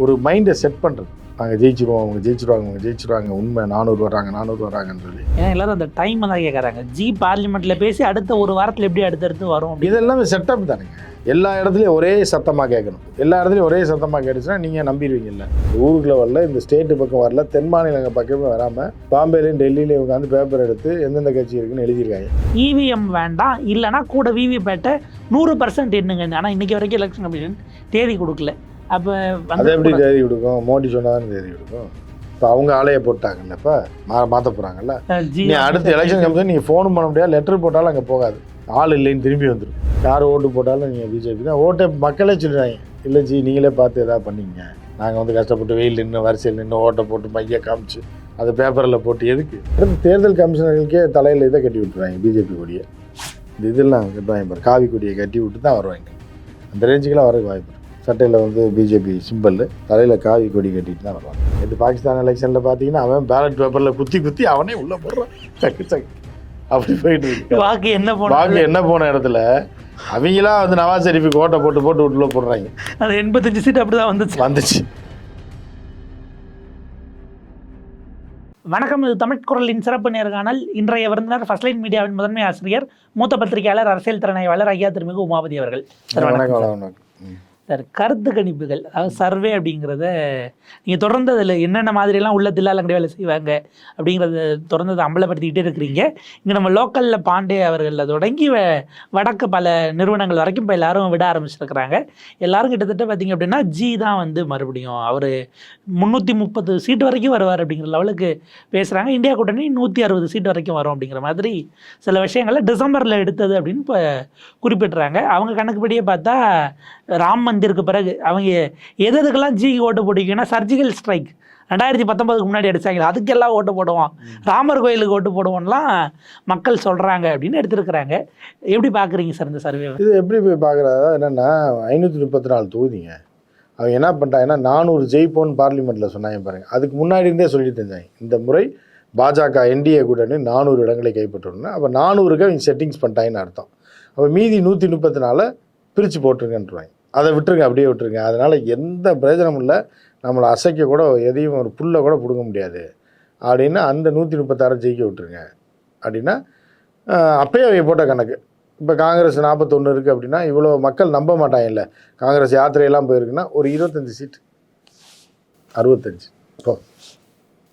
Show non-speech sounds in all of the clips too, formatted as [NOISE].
ஒரு மைண்டை செட் பண்ணுறது நாங்கள் ஜெயிச்சிருவோம் அவங்க ஜெயிச்சிருவாங்க அவங்க ஜெயிச்சிருவாங்க உண்மை நானூறு வராங்க நானூறு வராங்கன்னு சொல்லி. ஏன்னா எல்லாரும் அந்த டைம் தான் கேட்குறாங்க ஜி பார்லிமெண்ட்ல பேசி அடுத்த ஒரு வாரத்தில் எப்படி அடுத்தடுத்து வரும். இதெல்லாமே செட்டப் தானுங்க. எல்லா இடத்துலையும் ஒரே சத்தமாக கேட்கணும். எல்லா இடத்துலையும் ஒரே சத்தமாக கேட்டுச்சுன்னா நீங்கள் நம்பிடுவீங்கல்ல. ஊருக்குள்ள வரல இந்த ஸ்டேட்டு பக்கம் வரல தென் மாநிலங்கள் பக்கமே வராமல் பாம்பேலையும் டெல்லியிலையும் உட்காந்து பேப்பர் எடுத்து எந்தெந்த கட்சி இருக்குன்னு எழுதியிருக்காங்க. இவிஎம் வேண்டாம். இல்லைனா கூட விவிபேட்டை நூறு பர்சன்ட் எண்ணுங்க. ஆனால் இன்னைக்கு வரைக்கும் எலெக்ஷன் கமிஷன் தேதி கொடுக்கல. அப்போ அதை எப்படி தேதி கொடுக்கும்? மோடி சொன்னாதான் தேதி கொடுக்கும். இப்போ அவங்க ஆலையை போட்டாங்கல்ல இப்போ மா மாற்ற போகிறாங்கல்ல நீ அடுத்த எலெக்ஷன் கமிஷன் நீங்கள் ஃபோன் பண்ண முடியாது லெட்டர் போட்டாலும் அங்கே போகாது. ஆள் இல்லைன்னு திரும்பி வந்துடும் யார் ஓட்டு போட்டாலும் நீங்கள் பிஜேபி தான். ஓட்டை மக்களே சொல்லிடுறாங்க இல்லை ஜி நீங்களே பார்த்து எதாவது பண்ணிங்க. நாங்கள் வந்து கஷ்டப்பட்டு வெயில் நின்று வரிசையில் நின்று ஓட்டை போட்டு மைய காமிச்சு அது பேப்பரில் போட்டு எதுக்கு? அடுத்து தேர்தல் கமிஷனர்களுக்கே தலையில் இதை கட்டி விட்டுறாங்க பிஜேபி கொடியை. இந்த இதெல்லாம் கட்டுவாங்க பாரு. காவி கொடியை கட்டி விட்டு தான் வருவாங்க. அந்த ரேஞ்சுக்கெல்லாம் வரதுக்கு வாய்ப்பு சட்டையில் வந்து பிஜேபி சிம்பிள் தலையில் காவி கொடி கட்டிட்டு தான் வருவாங்க. இது பாகிஸ்தான் எலெக்ஷனில் பார்த்தீங்கன்னா அவன் பேலட் பேப்பரில் குத்தி குத்தி அவனே உள்ளே போடுறான். சக்கு சக்கு அப்படி போயிட்டு இருக்கு. வாக்கு என்ன போன என்ன போன இடத்துல? அவங்களா வந்து நவாஸ் ஷெரீஃபுக்கு ஓட்டை போட்டு போட்டு உள்ள போடுறாங்க. அது எண்பத்தஞ்சு சீட் அப்படிதான் வந்துச்சு. வந்துச்சு. வணக்கம் இது தமிழ் குரலின் சிறப்பு நேர்காணல் இன்றைய விருந்தினர் ஃபர்ஸ்ட் லைன் மீடியாவின் முதன்மை ஆசிரியர் மூத்த பத்திரிகையாளர் அரசியல் திறனாய்வாளர் ஐயா திருமிகு உமாபதி அவர்கள். வணக்கம். சார். கருத்து கணிப்புகள் அதாவது சர்வே அப்படிங்கிறத நீங்கள் தொடர்ந்து அதில் என்னென்ன மாதிரிலாம் உள்ள தில்லாலங்கடி வேலை செய்வாங்க அப்படிங்கிறத தொடர்ந்து அதை அம்பலப்படுத்திக்கிட்டே இருக்கிறீங்க. இங்கே நம்ம லோக்கலில் பாண்டே அவர்களில் தொடங்கி வடக்கு பல நிறுவனங்கள் வரைக்கும் இப்போ எல்லாரும் விட ஆரம்பிச்சிருக்கிறாங்க. எல்லாரும் கிட்டத்தட்ட பார்த்தீங்க அப்படின்னா ஜி தான் வந்து மறுபடியும் அவர் முந்நூற்றி முப்பது சீட் வரைக்கும் வருவார் அப்படிங்கிற லெவலுக்கு பேசுகிறாங்க இந்தியா கூட்டணி நூற்றி அறுபது சீட் வரைக்கும் வரும் அப்படிங்கிற மாதிரி சில விஷயங்களை டிசம்பரில் எடுத்தது அப்படின்னு இப்போ குறிப்பிட்றாங்க. அவங்க கணக்குப்படியே பார்த்தா ராம் மந்திருக்கு பிறகு அவங்க எது எதுக்கெல்லாம் ஜி ஓட்டு போட்டிங்கன்னா சர்ஜிக்கல் ஸ்ட்ரைக் ரெண்டாயிரத்தி பத்தொன்பதுக்கு முன்னாடி அடிச்சாங்க அதுக்கெல்லாம் ஓட்டு போடுவோம். ராமர் கோயிலுக்கு ஓட்டு போடுவோம்லாம் மக்கள் சொல்கிறாங்க அப்படின்னு எடுத்திருக்கிறாங்க. எப்படி பார்க்குறீங்க சார் இந்த சர்வே இது எப்படி போய் பார்க்குறதா என்னென்னா ஐநூற்றி முப்பத்தி நாலு தொகுதிங்க. அவங்க என்ன பண்ணிட்டாங்கன்னா நானூறு ஜெயிப்போன்னு பார்லிமெண்ட்டில் சொன்னாங்க பாருங்க. அதுக்கு முன்னாடி இருந்தே சொல்லிட்டு இருந்தாங்க. இந்த முறை பாஜக என்டிஏ கூட்டணி நானூறு இடங்களை கைப்பற்றணும்னா அப்போ நானூறுக்கு அவங்க செட்டிங்ஸ் பண்ணிட்டாங்கன்னு அர்த்தம். அப்போ மீதி நூற்றி முப்பத்தி நாலை பிரித்து போட்டுருங்கன்றாங்க. அதை விட்டுருங்க அப்படியே விட்டுருங்க. அதனால் எந்த பிரயோஜனமும் இல்லை. நம்மளை அசைக்க கூட எதையும் ஒரு புல்லை கூட பிடுங்க முடியாது. அப்படின்னா அந்த நூற்றி முப்பத்தாறு ஜெயிக்க விட்டுருங்க. அப்படின்னா அப்பயே அவங்க போட்ட கணக்கு. இப்போ காங்கிரஸ் நாற்பத்தொன்று இருக்குது அப்படின்னா இவ்வளோ மக்கள் நம்ப மாட்டாங்கல்ல. காங்கிரஸ் யாத்திரையெல்லாம் போயிருக்குன்னா ஒரு இருபத்தஞ்சி சீட் அறுபத்தஞ்சு. போ.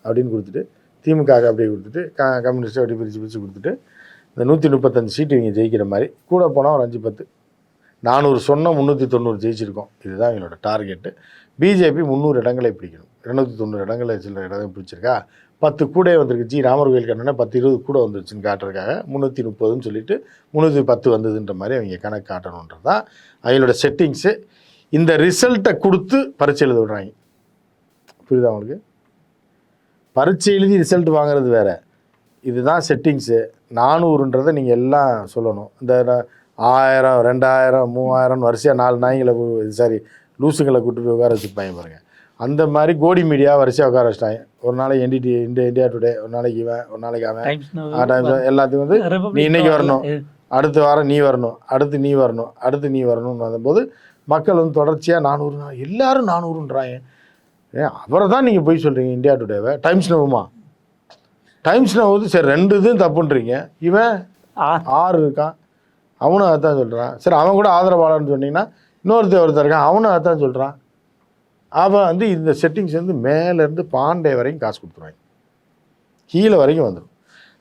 அப்படின்னு கொடுத்துட்டு திமுக அப்படியே கொடுத்துட்டு கா கம்யூனிஸ்ட் அப்படி பிரித்து பிரித்து கொடுத்துட்டு இந்த நூற்றி முப்பத்தஞ்சு சீட்டு இவங்க ஜெயிக்கிற மாதிரி கூட போனால் ஒரு அஞ்சு பத்து. நானூறு சொன்ன முந்நூற்றி தொண்ணூறு ஜெயிச்சிருக்கோம். இதுதான் எங்களோட டார்கெட்டு பிஜேபி முந்நூறு இடங்களை பிடிக்கணும். இரநூத்தி தொண்ணூறு இடங்களை சில இடம் பிடிச்சிருக்கா? பத்து கூட வந்திருக்கு. ஜி ராமர் கோயில் கட்டணம் பத்து இருபது கூட வந்துருச்சுன்னு காட்டுறதுக்காக முந்நூற்றி முப்பதுன்னு சொல்லிட்டு முந்நூற்றி பத்து வந்ததுன்ற மாதிரி அவங்க கணக்கு காட்டணுன்றது தான் அவங்களோட செட்டிங்ஸு இந்த ரிசல்ட்டை கொடுத்து பரீட்சை எழுத விடுறாங்க. புரியுதா அவங்களுக்கு பரீட்சை எழுதி ரிசல்ட் வாங்குறது வேறு. இதுதான் செட்டிங்ஸு நானூறுன்றதை நீங்கள் எல்லாம் சொல்லணும். இந்த ஆயிரம் ரெண்டாயிரம் மூவாயிரம் வரிசையாக நாலு நாய்களை சாரி லூசுங்களை கூட்டு போய் உட்கார வச்சுருப்பாங்க பாருங்க. அந்த மாதிரி கோடி மீடியா வரிசையாக உட்கார வச்சிட்டாங்க. ஒரு நாளைக்கு என்டிடி இந்தியா இந்தியா டுடே ஒரு நாளைக்கு இவன் ஒரு நாளைக்கு அவன். ஆ, டைம்ஸ் எல்லாத்துக்கும் வந்து நீ இன்னைக்கு வரணும். அடுத்த வாரம் நீ வரணும். அடுத்து நீ வரணும். அடுத்து நீ வரணும்னு வந்தபோது மக்கள் வந்து தொடர்ச்சியாக நானூறு எல்லாரும் நானூறுன்றாங்க. ஏன் அவரை தான் நீங்கள் போய் சொல்கிறீங்க இந்தியா டுடேவை டைம்ஸ் நவுமா டைம்ஸ் நவுது சரி ரெண்டு இதுவும் தப்புன்றீங்க. இவன் ஆறு இருக்கான். அவனும் அதான் சொல்கிறான் சரி அவன் கூட ஆதரவாளர்னு சொன்னீங்கன்னா இன்னொருத்தர் ஒருத்தர் இருக்கான் அவனும் அதான் சொல்கிறான் அவன் வந்து இந்த செட்டிங்ஸ் வந்து மேலேருந்து பாண்டே வரைக்கும் காசு கொடுத்துருவாங்க. கீழே வரைக்கும் வந்துடும்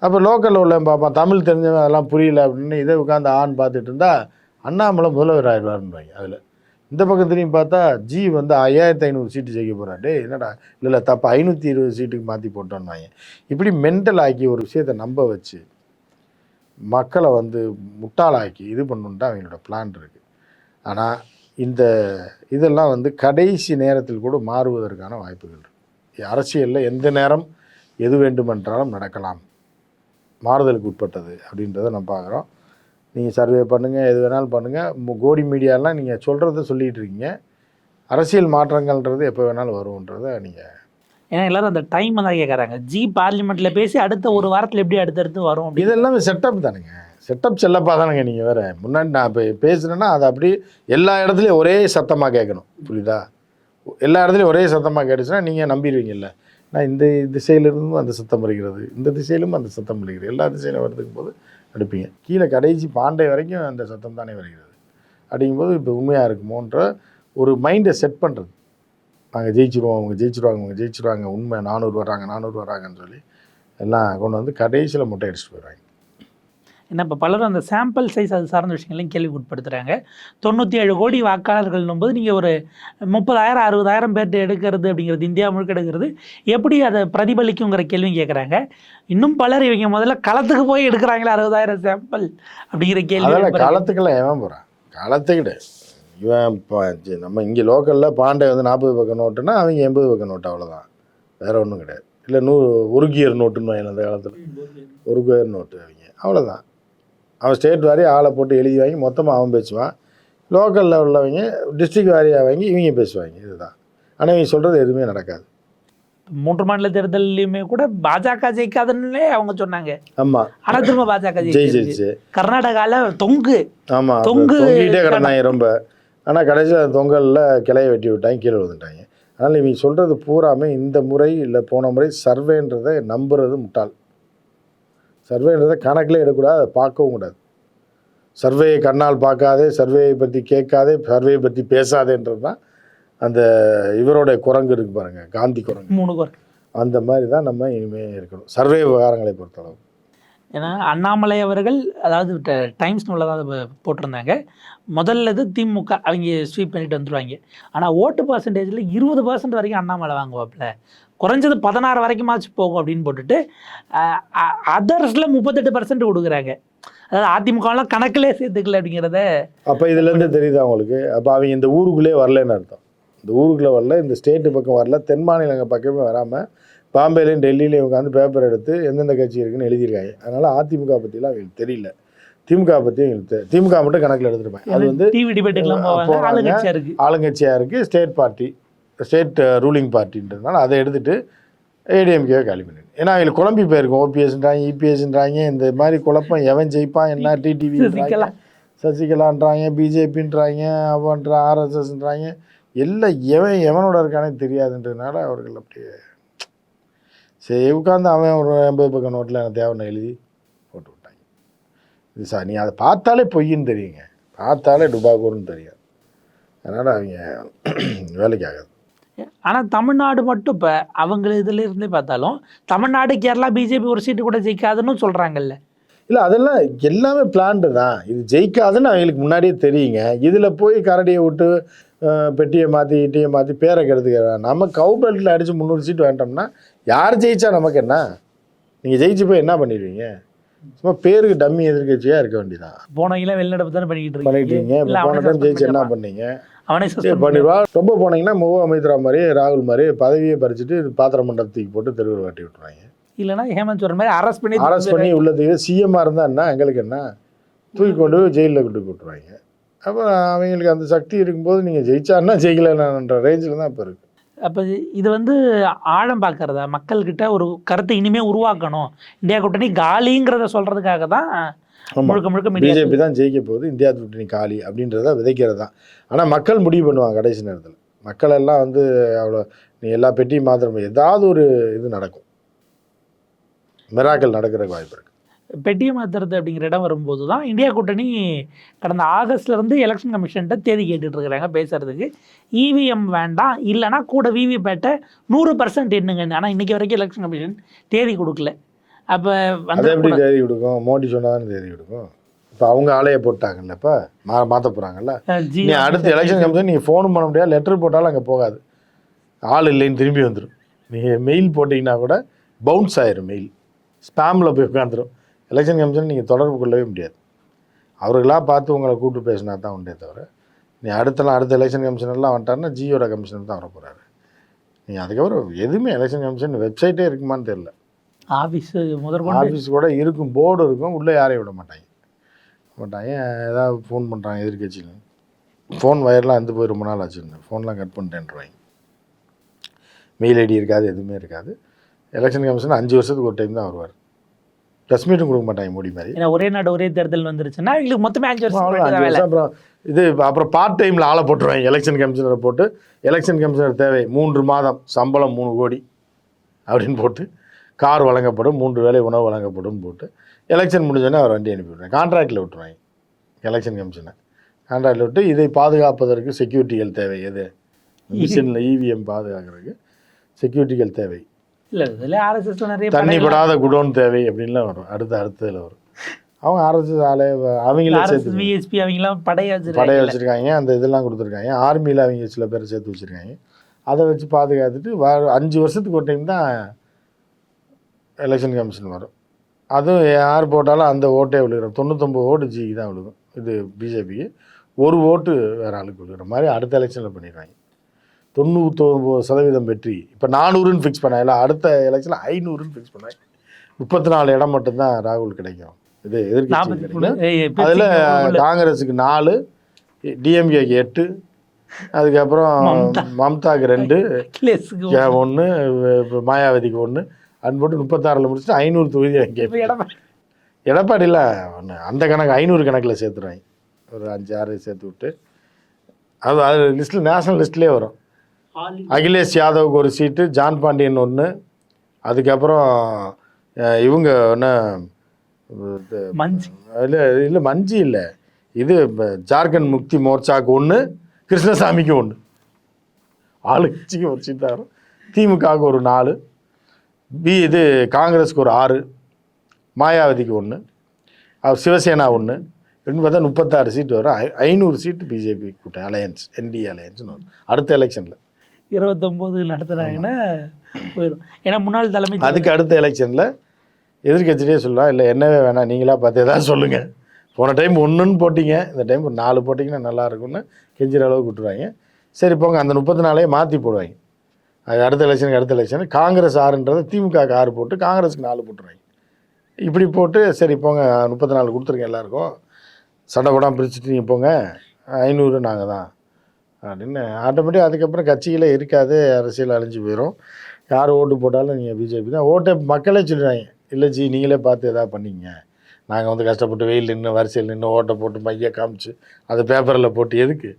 அப்போ லோக்கலில் உள்ள பார்ப்பான் தமிழ் தெரிஞ்சவன் அதெல்லாம் புரியல அப்படின்னு இதை உட்காந்து ஆண் பார்த்துட்டு இருந்தா அண்ணாமலை முதல்வர் ஆயிடுவாருன்றாங்க அதில். இந்த பக்கத்துலேயும் பார்த்தா ஜி வந்து ஐயாயிரத்தி ஐநூறு சீட்டு ஜெயிக்க போகிறாரு என்னடா இல்லை இல்லை தப்பு ஐநூற்றி இருபது சீட்டுக்கு மாற்றி போட்டோன்னாங்க இப்படி மென்டல் ஆக்கி ஒரு விஷயத்தை நம்ப வச்சு மக்களை வந்து முட்டாளாக்கி இது பண்ணுன்ட்டு அவங்களோட பிளான் இருக்குது ஆனால் இந்த இதெல்லாம் வந்து கடைசி நேரத்தில் கூட மாறுவதற்கான வாய்ப்புகள் இருக்குது அரசியலில் எந்த நேரம் எது வேண்டுமென்றாலும் நடக்கலாம். மாறுதலுக்கு உட்பட்டது அப்படின்றத நம்ம பார்க்குறோம். நீங்கள் சர்வே பண்ணுங்கள் எது வேணாலும் பண்ணுங்கள் கோடி மீடியாலாம் நீங்கள் சொல்கிறத சொல்லிகிட்டு இருக்கீங்க. அரசியல் மாற்றங்கள்ன்றது எப்போ வேணாலும் வரும்ன்றதை நீங்கள் ஏன்னா எல்லாரும் அந்த டைம் தான் கேட்குறாங்க ஜி பார்லிமெண்ட்ல பேசி அடுத்த ஒரு வாரத்தில் எப்படி அடுத்தடுத்து வரும் அப்படின்னு. இதெல்லாமே செட்டப் தானுங்க. செட்டப் செல்லப்பா தானுங்க நீங்கள் வேறு. முன்னாடி நான் இப்போ பேசுகிறேன்னா அது அப்படி எல்லா இடத்துலையும் ஒரே சத்தமாக கேட்கணும். புரியுதா? எல்லா இடத்துலையும் ஒரே சத்தமாக கேட்டுச்சுன்னா நீங்கள் நம்பிடுவீங்கல்ல. நான் இந்த திசையிலிருந்தும் அந்த சத்தம் வருகிறது. இந்த திசையிலும் அந்த சத்தம் வருகிறது. எல்லா திசையிலும் வரதுக்கு போது அடுப்பீங்க கீழே கடைசி பாண்டை வரைக்கும் அந்த சத்தம் தானே வருகிறது. அப்படிங்கும்போது இப்போ உண்மையாக இருக்குமோன்ற ஒரு மைண்டை செட் பண்ணுறது நாங்கள் ஜெயிச்சிருவோம் அவங்க ஜெயிச்சிருவாங்க அவங்க ஜெயிச்சிருவாங்க உண்மை நானூறு வராங்க நானூறு வராங்கன்னு சொல்லி எல்லாம் கொண்டு வந்து கடைசியில் முட்டை அடிச்சுட்டு போயிடுவாங்க. ஏன்னா இப்போ பலரும் அந்த சாம்பிள் சைஸ் அது சார்ந்த விஷயங்களையும் கேள்வி உட்படுத்துகிறாங்க தொண்ணூற்றி ஏழு கோடி வாக்காளர்கள்னும் போது நீங்கள் ஒரு முப்பதாயிரம் அறுபதாயிரம் பேர்ட்டு எடுக்கிறது அப்படிங்கிறது இந்தியா முழுக்க எடுக்கிறது எப்படி அதை பிரதிபலிக்குங்கிற கேள்வியும் கேட்குறாங்க இன்னும் பலர் இவங்க முதல்ல களத்துக்கு போய் எடுக்கிறாங்களா அறுபதாயிரம் சாம்பிள் அப்படிங்கிற கேள்வி. காலத்துக்கெல்லாம் ஏன் போகிறான் காலத்துக்கிட்ட இவன் இப்போ நம்ம இங்கே லோக்கலில் பாண்டே வந்து நாற்பது பக்கம் நோட்டுன்னா அவங்க எண்பது பக்கம் நோட்டு அவ்வளோதான் வேற ஒன்றும் கிடையாது. இல்லை நூறு ஒரு கியர் நோட்டுன்னு அந்த காலத்தில். ஒரு கியர் நோட்டு அவங்க. அவ்வளோதான் அவன் ஸ்டேட் வாரி ஆளை போட்டு எழுதி வாங்கி மொத்தமாக அவன் பேசுவான். லோக்கலில் உள்ளவங்க டிஸ்ட்ரிக்ட் வாரியாக வாங்கி இவங்க பேசுவாங்க. இதுதான். ஆனால் இவங்க சொல்கிறது எதுவுமே நடக்காது. மூன்று மாநில தேர்தல்லையுமே கூட பாஜக ஜெயிக்காதுன்னே அவங்க சொன்னாங்க. ஆமாம் ஆனா திரும்ப பாஜக ஜெயிச்சிருச்சு. கர்நாடகால தொங்கு. ஆமாம் தொங்கு ரொம்ப. ஆனால் கடைசியில் அந்த தொங்கலில் கிளைய வெட்டி விட்டாங்க கீழே விழுந்துட்டாங்க. அதனால் இவங்க சொல்கிறது பூராமே இந்த முறை இல்லை போன முறை சர்வேன்றதை நம்புறது முட்டாள். சர்வேன்றதை கணக்கில் எடுக்கக்கூடாது அதை பார்க்கவும் கூடாது. சர்வேயை கண்ணால் பார்க்காதே சர்வேயை பற்றி கேட்காதே சர்வேயை பற்றி பேசாதேன்றது தான் அந்த இவரோட குரங்கு இருக்கு பாருங்க காந்தி குரங்கு. மூணு குறை அந்த மாதிரி தான் நம்ம இனிமேல் இருக்கணும். சர்வே விவகாரங்களை பொறுத்தளவு. ஏன்னா அண்ணாமலை அவர்கள் அதாவது ட- டைம்ஸ் நூலில் தான் போட்டிருந்தாங்க. முதல்ல இது திமுக அவங்க ஸ்வீப் பண்ணிட்டு வந்துடுவாங்க ஆனால் ஓட்டு பர்சன்டேஜில் இருபது பர்சன்ட் வரைக்கும் அண்ணாமலை வாங்குவாப்புல. குறைஞ்சது பதினாறு வரைக்குமாச்சு போகும் அப்படின்னு போட்டுட்டு அதர்ஸில் முப்பத்தெட்டு பர்சன்ட் கொடுக்குறாங்க. அதாவது அதிமுகலாம் கணக்கிலே சேர்த்துக்கல அப்படிங்கிறத அப்போ இதுலேருந்து தெரியுது அவங்களுக்கு அப்போ அவங்க இந்த ஊருக்குள்ளே வரலன்னு அர்த்தம். இந்த ஊருக்குள்ளே வரல இந்த ஸ்டேட்டு பக்கம் வரல தென் மாநிலங்கள் பக்கமே வராமல் பாம்பேலையும் டெல்லியிலையும் உட்காந்து பேப்பர் எடுத்து எந்தெந்த கட்சி இருக்குன்னு எழுதியிருக்காங்க. அதனால் அதிமுக பற்றிலாம் அவங்களுக்கு தெரியல. திமுக பற்றி எங்களுக்கு தெ- திமுக மட்டும் கணக்கில் எடுத்துருப்பாங்க அது வந்து. ஆளுங்கட்சியாக இருக்குது ஸ்டேட் பார்ட்டி ஸ்டேட் ரூலிங் பார்ட்டின்றதுனால அதை எடுத்துட்டு ஏடிஎம்கேவை காலி பண்ணிடு ஏன்னா அவங்களுக்கு குழம்பி போயிருக்கும். ஓபிஎஸ்ன்றாங்க இபிஎஸ்ன்றாங்க இந்த மாதிரி குழப்பம் எவன் ஜெயிப்பான் என்ன டிடிவி சசிகலா. சசிகலான்றாங்க பிஜேபின்றாங்க அவன்ற ஆர்எஸ்எஸ்ன்றாங்க எல்லாம் எவன் எவனோட இருக்கானே தெரியாதுன்றதுனால அவர்கள் அப்படியே சரி உட்காந்து அவன் ஒரு எண்பது பக்கம் நோட்டில் எனக்கு தேவைன்னு எழுதி போட்டு விட்டாங்க. இது சார் நீ அதை பார்த்தாலே பொய்ன்னு தெரியுங்க. பார்த்தாலே டுபாகூர்னு தெரியும் அதனால் அவங்க வேலைக்கு ஆகாது ஆனால் தமிழ்நாடு மட்டும் இப்போ அவங்க இதுல இருந்தே பார்த்தாலும் தமிழ்நாடு கேரளா பிஜேபி ஒரு சீட்டு கூட ஜெயிக்காதுன்னு சொல்கிறாங்கல்ல இல்லை அதெல்லாம் எல்லாமே பிளான்டு தான். இது ஜெயிக்காதுன்னு அவங்களுக்கு முன்னாடியே தெரியுங்க. இதில் போய் கரடியை விட்டு பெட்டியை மாற்றி இட்டியை மாற்றி பேரை கெடுத்துக்க நம்ம கவு பெல்ட்டில் அடித்து முந்நூறு சீட் வேண்டோம்னா யார் ஜெயிச்சா நமக்கு என்ன? நீங்கள் ஜெயிச்சு போய் என்ன பண்ணிடுவீங்க? சும்மா பேருக்கு டம்மி எதிர்கட்சியாக இருக்க வேண்டியதான் போனவங்களாம் வெளிநடப்பு தானே பண்ணிக்கிட்டு பண்ணிட்டீங்க போன டைம் ஜெயிச்சு என்ன. பண்ணீங்க? அவனே பண்ணிடுவா. ரொம்ப போனீங்கன்னா முக அமித்ரா மாதிரி ராகுல் மாதிரி பதவியை பறிச்சுட்டு பாத்திர மண்டபத்துக்கு போட்டு தெருவில் வாட்டி விட்டுருவாங்க. இல்லைன்னா ஹேமந்த் சோரன் மாதிரி அரெஸ்ட் பண்ணி அரெஸ்ட் பண்ணி உள்ளதுக்கு சிஎம்மாக இருந்தால் என்ன? எங்களுக்கு என்ன? தூக்கி கொண்டு ஜெயிலில் கொண்டு போட்டுருவாங்க. அப்போ அவங்களுக்கு அந்த சக்தி இருக்கும்போது நீங்கள் ஜெயிச்சான்னா ஜெயிக்கலன்ற ரேஞ்சில் தான் இப்போ இருக்குது அப்போ இது வந்து ஆழம் பார்க்கறதா மக்கள்கிட்ட ஒரு கருத்தை இனிமே உருவாக்கணும். இந்தியா கூட்டணி காலிங்கிறத சொல்றதுக்காக தான் முழுக்க முழுக்க பிஜேபி தான் ஜெயிக்க போகுது. இந்தியா கூட்டணி காலி அப்படின்றத விதைக்கிறது தான். ஆனால் மக்கள் முடிவு பண்ணுவாங்க கடைசி நேரத்தில். மக்கள் எல்லாம் வந்து அவ்வளோ நீ எல்லா பெட்டியும் மாத்திர முடியாது ஏதாவது ஒரு இது நடக்கும். மிராக்கள் நடக்கிறதுக்கு வாய்ப்பு இருக்குது பெட்டியை மாத்துறது அப்படிங்கிற இடம் வரும்போது தான் இந்தியா கூட்டணி கடந்த ஆகஸ்ட்ல இருந்து எலெக்ஷன் கமிஷன்கிட்ட தேதி கேட்டுட்டு இருக்கிறாங்க பேசுறதுக்கு. இவிஎம் வேண்டாம் இல்லைன்னா கூட விவிபேட்டை நூறு பர்சன்ட் எண்ணுங்க. ஆனால் இன்னைக்கு வரைக்கும் எலெக்ஷன் கமிஷன் தேதி கொடுக்கல. அப்போ அதை எப்படி வந்து தேதி கொடுக்கும்? மோடி சொன்னாதான் தேதி கொடுக்கும்? இப்போ அவங்க ஆலையை போட்டாங்கல்ல இப்போ? மா மாற்ற போகிறாங்கல்ல ஜி நீ அடுத்த எலெக்ஷன் கமிஷன் நீங்கள் ஃபோனும் பண்ண முடியாது லெட்டர் போட்டாலும் அங்கே போகாது. ஆள் இல்லைன்னு திரும்பி வந்துடும் நீங்கள் மெயில் போட்டிங்கன்னா கூட பவுன்ஸ் ஆயிரும் மெயில் ஸ்பேமில் போய் உட்காந்துரும் எலெக்ஷன் கமிஷன் நீங்கள் தொடர்பு கொள்ளவே முடியாது. அவர்களாக பார்த்து உங்களை கூப்பிட்டு பேசினா தான் உண்டே தவிர நீ அடுத்தலாம் அடுத்த எலெக்ஷன் கமிஷனர்லாம் வந்துட்டாருன்னா ஜியோட கமிஷனர் தான் வர போகிறாரு நீங்கள் அதுக்கப்புறம் எதுவுமே எலெக்ஷன் கமிஷன் வெப்சைட்டே இருக்குமான்னு தெரியல. ஆஃபீஸ் முதற்கொண்டு? ஆஃபீஸ் கூட இருக்கும் போர்டு இருக்கும் உள்ளே யாரையும் விட மாட்டாங்க. மாட்டாங்க. ஏதாவது ஃபோன் பண்ணுறாங்க எதிர்கட்சியில் ஃபோன் வயர்லாம் வந்து போய் ரொம்ப நாள் ஆச்சுன்னு ஃபோன்லாம் கட் பண்ணிட்டேன்றாங்க மெயில் ஐடி இருக்காது எதுவுமே இருக்காது. எலெக்ஷன் கமிஷன் அஞ்சு வருஷத்துக்கு ஒரு டைம் தான் வருவார். ப்ரெஸ் மீட்டும் கொடுக்க மாட்டாங்க மோடி மாதிரி. ஏன்னா ஒரே நாடு ஒரே தேர்தல் வந்துருச்சுன்னா இவங்களுக்கு மொத்தமே அஞ்சு வருஷம் வேலை. அப்புறம் இது அப்புறம் பார்ட் டைமில் ஆளை போட்டுருவாங்க எலெக்ஷன் கமிஷனரை போட்டு. எலெக்ஷன் கமிஷனர் தேவை மூன்று மாதம் சம்பளம் மூணு கோடி அப்படின்னு போட்டு கார் வழங்கப்படும் மூன்று வேளை உணவு வழங்கப்படும் போட்டு. எலெக்ஷன் முடிஞ்சோடனே அவர் வண்டி அனுப்பி விட்றாங்க கான்ட்ராக்டில் விட்டுருவாங்க எலெக்ஷன் கமிஷனை கான்ட்ராக்டில் விட்டு இதை பாதுகாப்பதற்கு செக்யூரிட்டிகள் தேவை எது? மிஷினில் இவிஎம் பாதுகாக்கிறதுக்கு செக்யூரிட்டிகள் தேவை. இல்ல இதுல ஆர்எஸ்எஸ்ல நிறைய தண்ணி படாத குடோன் தேவை அப்படின்லாம் வரும். அடுத்த அடுத்ததில் வரும். அவங்க ஆர்எஸ்எஸ் ஆளே அவங்களே RSS, சேர்த்து VSP அவங்க எல்லாம் படைய படைய வச்சிருக்காங்க. அந்த இதெல்லாம் கொடுத்துருக்காங்க. ஆர்மியில் அவங்க சில பேர் சேர்த்து வச்சுருக்காங்க. அதை வச்சு பாதுகாத்துட்டு வ அஞ்சு வருஷத்துக்கு ஒரு டைம் தான் எலெக்ஷன் கமிஷன் வரும். அதுவும் யார் போட்டாலும் அந்த ஓட்டே விழுகிறோம் தொண்ணூத்தொம்பது ஓட்டு ஜிக்கு தான் விழுகும். இது பிஜேபிக்கு ஒரு ஓட்டு வேறு ஆளுக்கு விழுகிற மாதிரி அடுத்த எலெக்ஷனில் பண்ணிடுவாங்க தொண்ணூத்தொம்பது சதவீதம் வெற்றி. இப்போ நானூறுன்னு ஃபிக்ஸ் பண்ணாங்கல்ல அடுத்த எலெக்ஷனில் ஐநூறுன்னு ஃபிக்ஸ் பண்ணாங்க முப்பத்தி நாலு இடம் மட்டும்தான் ராகுல் கிடைக்கும். இது எதிர்கட்சி அதில். காங்கிரஸுக்கு நாலு டிஎம்கேக்கு எட்டு அதுக்கப்புறம் மம்தா. மம்தாக்கு ரெண்டு ஒன்று. மாயாவதிக்கு ஒன்று அது போட்டு முப்பத்தாறில் முடிச்சுட்டு ஐநூறு தொகுதி எடப்பாடி. எடப்பாடியில் ஒன்று அந்த கணக்கு ஐநூறு கணக்கில் சேர்த்துருவாங்க ஒரு அஞ்சு ஆறு சேர்த்து விட்டு. அது அது லிஸ்ட்டில் நேஷனல் லிஸ்ட்லேயே வரும். அகிலேஷ் யாதவுக்கு ஒரு சீட்டு ஜான் பாண்டியன் ஒன்று அதுக்கப்புறம் இவங்க ஒன்று மஞ்சி. இல்லை இல்லை மஞ்சி இல்லை. இது ஜார்க்கண்ட் முக்தி மோர்ச்சாக்கு ஒன்று கிருஷ்ணசாமிக்கு ஒன்று ஆளுங்கட்சிக்கு ஒரு சீட் தான். வரும் திமுகவுக்கு ஒரு நாலு. பி இது காங்கிரஸுக்கு ஒரு ஆறு. மாயாவதிக்கு ஒன்று சிவசேனா ஒன்று ரெண்டு பார்த்தா முப்பத்தாறு சீட்டு வரும். ஐ- ஐநூறு சீட்டு பிஜேபி கூட்டம் அலையன்ஸ் என்டி அலையன்ஸ்னு வரும். அடுத்த எலெக்ஷனில். இருபத்தொம்போது நடத்துனாங்கன்னா போயிடும். ஏன்னா முன்னாள் தலைமை அதுக்கு அடுத்த எலெக்ஷனில் எதிர்கட்சியிலே சொல்லலாம் இல்லை என்னவே வேணாம் நீங்களா பார்த்து ஏதாவது சொல்லுங்கள் போன டைம் ஒன்றுன்னு போட்டிங்க இந்த டைம் ஒரு நாலு போட்டிங்கன்னா நல்லா இருக்கும்னு கெஞ்சிற அளவுக்கு விட்டுருவாங்க. சரி போங்க அந்த முப்பத்தி நாளையே மாற்றி போடுவாங்க. அது அடுத்த எலெக்ஷனுக்கு அடுத்த எலெக்ஷன். காங்கிரஸ் ஆறுன்றது திமுக ஆறு போட்டு காங்கிரஸுக்கு நாலு போட்டுருவாங்க. இப்படி போட்டு சரி போங்க முப்பத்தி நாலு கொடுத்துருங்க எல்லாருக்கும். சண்டை போடாமல் பிரிச்சுட்டு நீங்கள் போங்க. ஐநூறு நாங்கள் தான். அப்படின்னு ஆட்டோமேட்டிக் அதுக்கப்புறம் கட்சிகளே இருக்காது அரசியல் அழிஞ்சு போயிடும் யார் ஓட்டு போட்டாலும் நீங்கள் பிஜேபி தான். ஓட்டை மக்களே சொல்லிடுறாங்க இல்லை ஜி நீங்களே பார்த்து எதாவது பண்ணிங்க? நாங்கள் வந்து கஷ்டப்பட்டு வெயில் நின்று வரிசையில் நின்று ஓட்டை போட்டு மைய காமிச்சு அதை பேப்பரில் போட்டு எதுக்கு?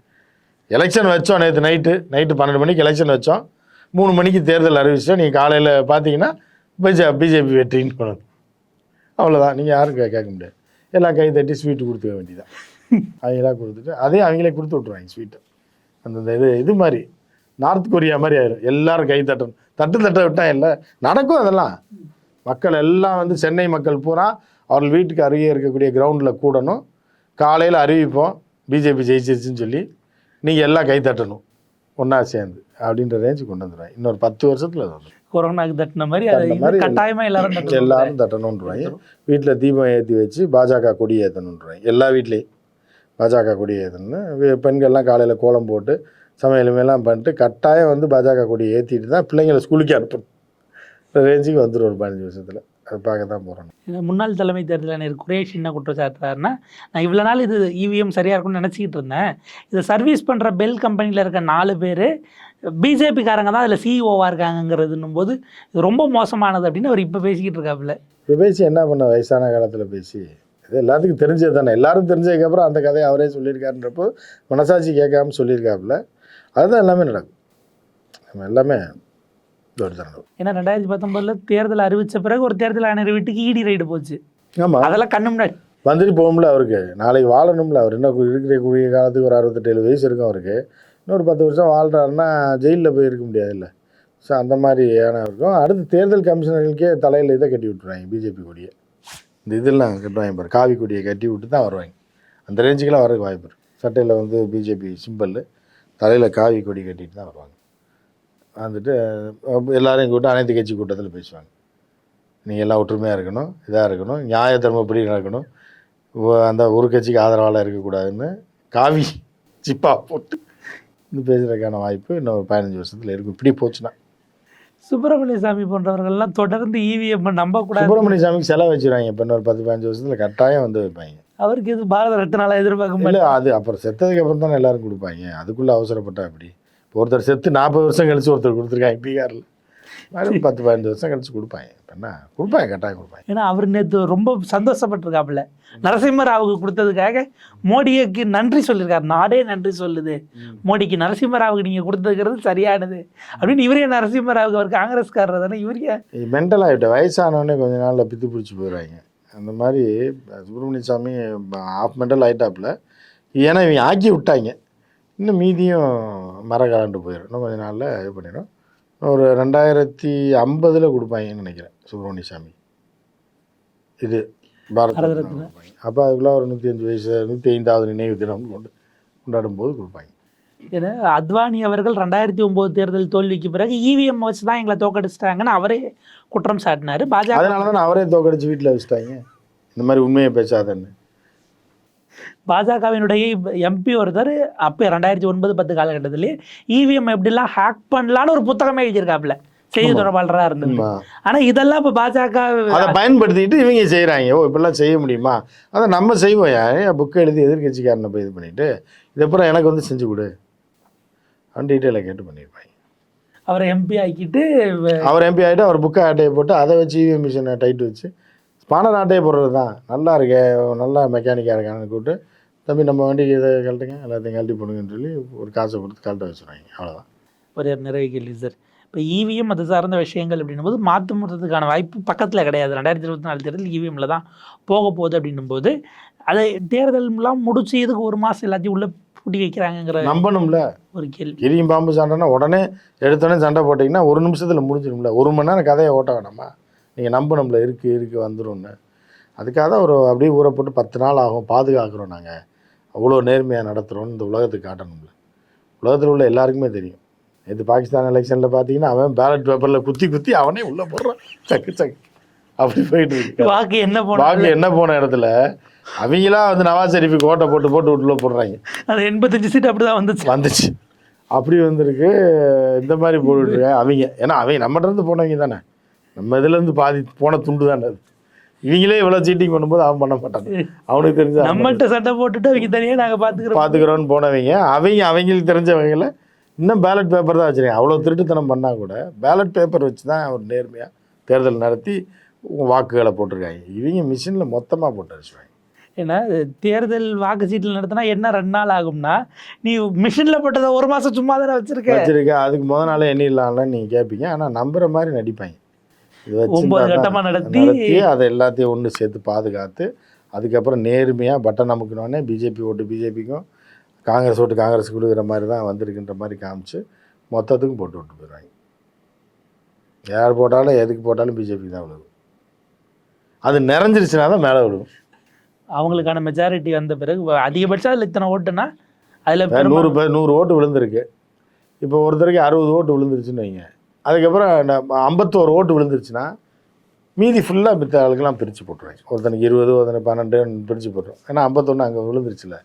எலெக்ஷன் வச்சோம் நேற்று நைட்டு. நைட்டு பன்னெண்டு மணிக்கு எலெக்ஷன் வச்சோம். மூணு மணிக்கு தேர்தல் அறிவிச்சோம். நீங்கள் காலையில் பார்த்தீங்கன்னா பிஜே பிஜேபி வெற்றின்னு கொண்டு அவ்வளோதான் நீங்கள் யாரும் கேட்க முடியாது. எல்லாம் கை தட்டி ஸ்வீட்டு கொடுத்துக்க வேண்டியதான் [LAUGHS] அவங்களா கொடுத்துட்டு அதே அவங்களே கொடுத்து விட்ருவாங்க ஸ்வீட்டை. அந்தந்த இது இது மாதிரி நார்த் கொரியா மாதிரி ஆயிரும். எல்லாரும் கை தட்டணும். தட்டு தட்ட விட்டா இல்லை நடக்கும் அதெல்லாம். மக்கள் எல்லாம் வந்து சென்னை மக்கள் பூரா அவர்கள் வீட்டுக்கு அருகே இருக்கக்கூடிய கிரவுண்டில் கூடணும். காலையில் அறிவிப்போம். பிஜேபி ஜெயிச்சிருச்சுன்னு சொல்லி நீங்கள் எல்லாம் கை தட்டணும். ஒன்றா சேர்ந்து அப்படின்ற ரேஞ்சு கொண்டு வந்துடுவாங்க. இன்னொரு பத்து வருஷத்தில் அது கொரோனாக்கு தட்டின மாதிரி அது தட்டின இது மாதிரி கட்டாயமா எல்லாரும். எல்லாரும் தட்டணுன்றவாங்க வீட்டில் தீபம் ஏற்றி வச்சு பாஜக கொடி ஏற்றணுன்றவாங்க எல்லா வீட்லேயும். பாஜக கொடி வே- பெண்கள்லாம் காலையில் கோலம் போட்டு சமையல் எல்லாம் பண்ணிட்டு கட்டாயம் வந்து பாஜக கொடியை ஏற்றிட்டு தான் பிள்ளைங்களை ஸ்கூலுக்கு அனுப்பணும். ரேஞ்சுக்கு வந்துடும் ஒரு பதினஞ்சு வருஷத்தில். அது பார்க்க தான் போகிறோம் முன்னாள் தலைமை தேர்தல் ஆணையர் குரேஷ் என்ன குற்றச்சாட்டுறாருன்னா நான் இவ்வளோ நாள் இது இவிஎம் சரியாக இருக்கும்னு நினச்சிக்கிட்டு இருந்தேன். இதை சர்வீஸ் பண்ணுற பெல் கம்பெனியில் இருக்க நாலு பேர் பிஜேபிக்காரங்க தான் அதில் சிஇஓவாக இருக்காங்கங்கிறதுன்னும் போது இது ரொம்ப மோசமானது அப்படின்னு அவர் இப்போ பேசிக்கிட்டு இருக்காப்புல. இப்போ பேசி என்ன பண்ண வயசான காலத்தில் பேசி? இது எல்லாத்துக்கும் தெரிஞ்சது தானே. எல்லாரும் தெரிஞ்சதுக்கப்புறம் அந்த கதையை அவரே சொல்லியிருக்காருன்றப்போ மனசாட்சி கேட்காம சொல்லியிருக்காப்புல. அதுதான் எல்லாமே நடக்கும். நம்ம எல்லாமே ஏன்னா ரெண்டாயிரத்தி பத்தொம்பதில் தேர்தல் அறிவித்த பிறகு ஒரு தேர்தல் ஆணையர் வீட்டுக்கு இடி ரைடு போச்சு. ஆமாம் அதெல்லாம் கண்ணு முன்னாடி. வந்துட்டு போகும்ல அவருக்கு. நாளைக்கு வாழணும்ல. அவர் இன்னும் இருக்கிற குறுகிய காலத்துக்கு ஒரு அறுபத்தெட்டு வயசு இருக்கும் அவருக்கு. இன்னொரு பத்து வருஷம் வாழ்கிறாருன்னா ஜெயிலில் போய் இருக்க முடியாதுல்ல. ஸோ அந்த மாதிரியான இருக்கும். அடுத்து தேர்தல் கமிஷனர்களுக்கே தலையில் இதை கட்டி விட்டுருவாங்க. பிஜேபி கொடியை. இந்த இதெல்லாம் கட்டுவாங்க பாரு காவி கொடியை கட்டி விட்டு தான் வருவாங்க அந்த ரேஞ்சுக்கெல்லாம் வரதுக்கு வாய்ப்பு சட்டையில் வந்து பிஜேபி சிம்பிள் தலையில் காவி கொடி கட்டிட்டு தான் வருவாங்க. வந்துட்டு அஹ், எல்லாரையும் அனைத்து கட்சி கூட்டத்தில் பேசுவாங்க. நீங்கள் எல்லாம் ஒற்றுமையாக இருக்கணும் இதாக இருக்கணும் நியாய தர்மப்படி நடக்கணும். அந்த ஒரு கட்சிக்கு ஆதரவாளர் இருக்கக்கூடாதுன்னு காவி சிப்பா போட்டு இது பேசுறதுக்கான வாய்ப்பு இன்னும் ஒரு பதினஞ்சு வருஷத்தில் இருக்கும். இப்படி போச்சுன்னா. சுப்பிரமணிய சாமி போன்றவர்கள்லாம் தொடர்ந்து இவிஎம் நம்பக்கூடாது. சுப்பிரமணிய சாமிக்கு செலவு வச்சுருவாங்க இப்போ இன்னொரு பத்து பதினஞ்சு வருஷத்தில் கட்டாயம் வந்து வைப்பாங்க. அவருக்கு இது பாரத ரத்னால எதிர்பார்க்க மாட்டேன் அது அப்புறம் செத்ததுக்கு அப்புறம் தானே எல்லாரும் கொடுப்பாங்க. அதுக்குள்ளே அவசரப்பட்டா அப்படி ஒருத்தர் செத்து நாற்பது வருஷம் கழிச்சு ஒருத்தர் கொடுத்துருக்காங்க பீகாரில். மறுபடியும் பத்து பதினஞ்சு வருஷம் கழிச்சு கொடுப்பாங்க என்ன? கொடுப்பாங்க கட்டாயம் கொடுப்பாங்க ஏன்னா அவர் நேற்று ரொம்ப சந்தோஷப்பட்டிருக்காப்புல. நரசிம்மராவுக்கு கொடுத்ததுக்காக மோடிக்கு நன்றி சொல்லியிருக்காரு. நாடே நன்றி சொல்லுது. மோடிக்கு நரசிம்மராவுக்கு நீங்கள் கொடுத்ததுங்கிறது சரியானது. அப்படின்னு இவரே நரசிம்மராவுக்கு அவர் காங்கிரஸ்காரர் தானே இவரே. மென்டல் ஆகிட்ட வயசானவொடனே கொஞ்ச நாளில் பித்து பிடிச்சி போயிடுவாங்க அந்த மாதிரி சுப்பிரமணிய சாமி ஆஃப் மென்டல் ஆகிட்டாப்புல ஏன்னா இவங்க ஆக்கி விட்டாங்க. இன்னும் மீதியும் மர கலண்டு போயிடும். இன்னும் கொஞ்ச நாளில் இது பண்ணிடும். ஒரு ரெண்டாயிரத்தி ஐம்பதில் கொடுப்பாங்கன்னு நினைக்கிறேன் சுப்பிரமணிய சாமி இது பாரத ரத்னா அப்போ அதுக்குள்ள ஒரு நூற்றி அஞ்சு வயசு நூற்றி ஐந்தாவது நினைவு தினம் கொண்டு கொண்டாடும் போது கொடுப்பாங்க. ஏன்னா அத்வானி அவர்கள் ரெண்டாயிரத்தி ஒன்பது தேர்தல் தோல்விக்கு பிறகு இவிஎம் வச்சு தான் எங்களை தோக்கடிச்சிட்டாங்கன்னு அவரே குற்றம் சாட்டினாரு. பாஜக அதனால தான் அவரே தோக்கடிச்சு வீட்டில் வச்சுட்டாங்க. இந்த மாதிரி உண்மையை பேசாதன்னு. பாஜகவினுடைய எம்பி ஒருத்தர் அப்போ ரெண்டாயிரத்தி ஒன்பது பத்து காலகட்டத்திலே இவிஎம் எப்படிலாம் ஹேக் பண்ணலான்னு ஒரு புத்தகமே எழுதியிருக்காப்புல. செய்தி தொடர்பாளராக இருந்தது ஆமா. ஆனா இதெல்லாம் இப்போ பாஜக அதை பயன்படுத்திக்கிட்டு இவங்க செய்கிறாங்க ஓ இப்படிலாம் செய்ய முடியுமா? அதை நம்ம செய்வோம். ஏன் புக்கை எழுதி எதிர்கட்சிக்காரனை போய் இது பண்ணிட்டு இதுக்கப்புறம் எனக்கு வந்து செஞ்சு கொடு. அவன் டீட்டெயிலை கேட்டு பண்ணியிருப்பாங்க. அவரை எம்பி ஆக்கிட்டு அவர் எம்பி ஆகிட்டு அவர் புக்கை ஆட்டையை போட்டு அதை வச்சு E இவிஎம் மிஷினை டைட் வச்சு ஸ்பானர் ஆட்டையை போடுறது தான். நல்லா இருக்கே நல்லா மெக்கானிக்காக இருக்கான்னு கூப்பிட்டு தம்பி நம்ம வண்டிக்கு இதை கழட்டுங்க எல்லாத்தையும் கழட்டி போடுங்கன்னு சொல்லி ஒரு காசை கொடுத்து கழட்ட வச்சுருவாங்க. அவ்வளோதான் ஒரு நிறைவு கேள்வி சார் இப்போ இவிஎம் அது சார்ந்த விஷயங்கள் அப்படின்னும் போது மாற்று முறதுக்கான வாய்ப்பு பக்கத்தில் கிடையாது. ரெண்டாயிரத்தி இருபத்தி நாலு தேர்தல் இவிஎம்ல தான் போக போகுது அப்படின்னும் போது அதை தேர்தல்லாம் முடிச்சு இதுக்கு ஒரு மாதம் எல்லாத்தையும் உள்ள பூட்டி வைக்கிறாங்கங்கிற நம்பணும்ல. ஒரு கேள்வி. கிரியும் பாம்பு சண்டைனா உடனே எடுத்தோடனே சண்டை போட்டிங்கன்னா ஒரு நிமிஷத்தில் முடிஞ்சிடும்ல ஒரு மணி நேரம் கதையை ஓட்ட வேணாமா? நீங்கள் நம்பணும்ல இருக்குது இருக்குது வந்துரும்னு. அதுக்காக தான் ஒரு அப்படியே ஊற போட்டு பத்து நாள் ஆகும் பாதுகாக்கிறோம் நாங்கள் அவ்வளோ நேர்மையாக நடத்துகிறோம்னு இந்த உலகத்துக்கு காட்டணும்ல. உலகத்தில் உள்ள எல்லாருக்குமே தெரியும். இது பாகிஸ்தான் எலெக்ஷனில் பார்த்தீங்கன்னா அவன் பேலட் பேப்பரில் குத்தி குத்தி அவனே உள்ளே போடுறான். சக்கு சக்கு அப்படி போயிட்டு இருக்கு. வாக்கு என்ன போன பாக்கி என்ன போன இடத்துல? அவங்களா வந்து நவாஸ் ஷெரீஃபுக்கு ஓட்டை போட்டு போட்டு உள்ள போடுறாங்க. அது எண்பத்தஞ்சு சீட் அப்படிதான் வந்துச்சு. வந்துச்சு. அப்படி வந்திருக்கு. இந்த மாதிரி போட்டுருக்க அவங்க ஏன்னா அவங்க நம்மகிட்ட இருந்து போனவங்க தானே. நம்ம இதுலேருந்து பாதி போன துண்டு தானே அது? இவங்களே இவ்வளோ சீட்டிங் பண்ணும்போது அவன் பண்ண மாட்டான். அவனுக்கு தெரிஞ்ச நம்மகிட்ட சட்டை போட்டுட்டு அவங்க தனியா நாங்க பாத்துக்கிறோம். பார்த்துக்கிறோன்னு போனவங்க அவங்க அவங்களுக்கு தெரிஞ்சவங்கள இன்னும் பேலட் பேப்பர் தான் வச்சுருக்கேன் அவ்வளோ திருட்டுத்தனம் பண்ணால் கூட பேலட் பேப்பர் வச்சு தான் ஒரு நேர்மையாக தேர்தல் நடத்தி வாக்குகளை போட்டிருக்காங்க. இவங்க மிஷினில் மொத்தமாக போட்டு வச்சுருவாங்க ஏன்னா தேர்தல் வாக்கு சீட்டில் நடத்தினா என்ன ரெண்டு நாள் ஆகும்னா நீ மிஷின்ல போட்டதை ஒரு மாசம் சும்மா தானே வச்சிருக்க? வச்சிருக்க. அதுக்கு முத நாளே எண்ணிடலாம்ல நீங்கள் கேட்பீங்க ஆனால் நம்புற மாதிரி நடிப்பாங்க. ஒன்பது வச்சு கட்டமா நடத்தி அதை எல்லாத்தையும் ஒன்று சேர்த்து பாதுகாத்து அதுக்கப்புறம் நேர்மையாக பட்டன் அமுக்கினோடனே பிஜேபி ஓட்டு பிஜேபிக்கும் காங்கிரஸ் ஓட்டு காங்கிரஸுக்கு கொடுக்குற மாதிரி தான் வந்திருக்குன்ற மாதிரி காமிச்சு மொத்தத்துக்கும் போட்டு விட்டு போயிடுவாங்க யார் போட்டாலும் எதுக்கு போட்டாலும் பிஜேபி தான் விழுகும். அது நிறைஞ்சிருச்சுனா தான் மேலே விழுகும். அவங்களுக்கான மெஜாரிட்டி வந்த பிறகு அதிகபட்சம் அதுல இத்தனை ஓட்டுனா அதுல நூறு நூறு ஓட்டு விழுந்திருக்கு. இப்போ ஒருத்தருக்கு அறுபது ஓட்டு விழுந்துருச்சுன்னு வைங்க. அதுக்கப்புறம் நம்ம ஐம்பத்தோரு ஓட்டு விழுந்துருச்சுன்னா மீதி ஃபுல்லாக மித்த ஆளுக்கெல்லாம் பிரித்து போட்டுருவாங்க ஒருத்தனுக்கு இருபது ஒருத்தனுக்கு பன்னெண்டு பிரித்து போட்டுரும் ஏன்னா ஐம்பத்தொன்று அங்கே விழுந்துருச்சுல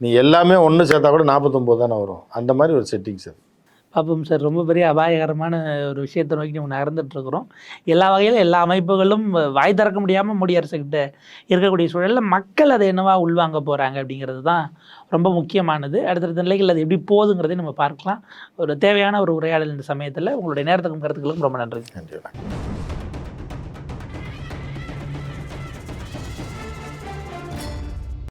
நீ எல்லாமே ஒன்று சேர்த்தா கூட நாற்பத்தொம்போது தானே வரும். அந்த மாதிரி ஒரு செட்டிங்ஸ் அது. பார்ப்போம் சார். ரொம்ப பெரிய அபாயகரமான ஒரு விஷயத்தை நோக்கி நம்ம நகர்ந்துட்டுருக்குறோம். எல்லா வகையிலும் எல்லா அமைப்புகளும் வாய் திறக்க முடியாமல் மோடி அரசுக்கிட்ட இருக்கக்கூடிய சூழலில் மக்கள் அதை என்னவா உள்வாங்க போகிறாங்க அப்படிங்கிறது தான் ரொம்ப முக்கியமானது. அடுத்தடுத்த நிலைகள் அது எப்படி போகுதுங்கிறதையும் நம்ம பார்க்கலாம். ஒரு தேவையான ஒரு உரையாடல் இந்த சமயத்தில். உங்களுடைய நேரத்துக்கும் கருத்துக்களுக்கும் ரொம்ப நன்றி. நன்றி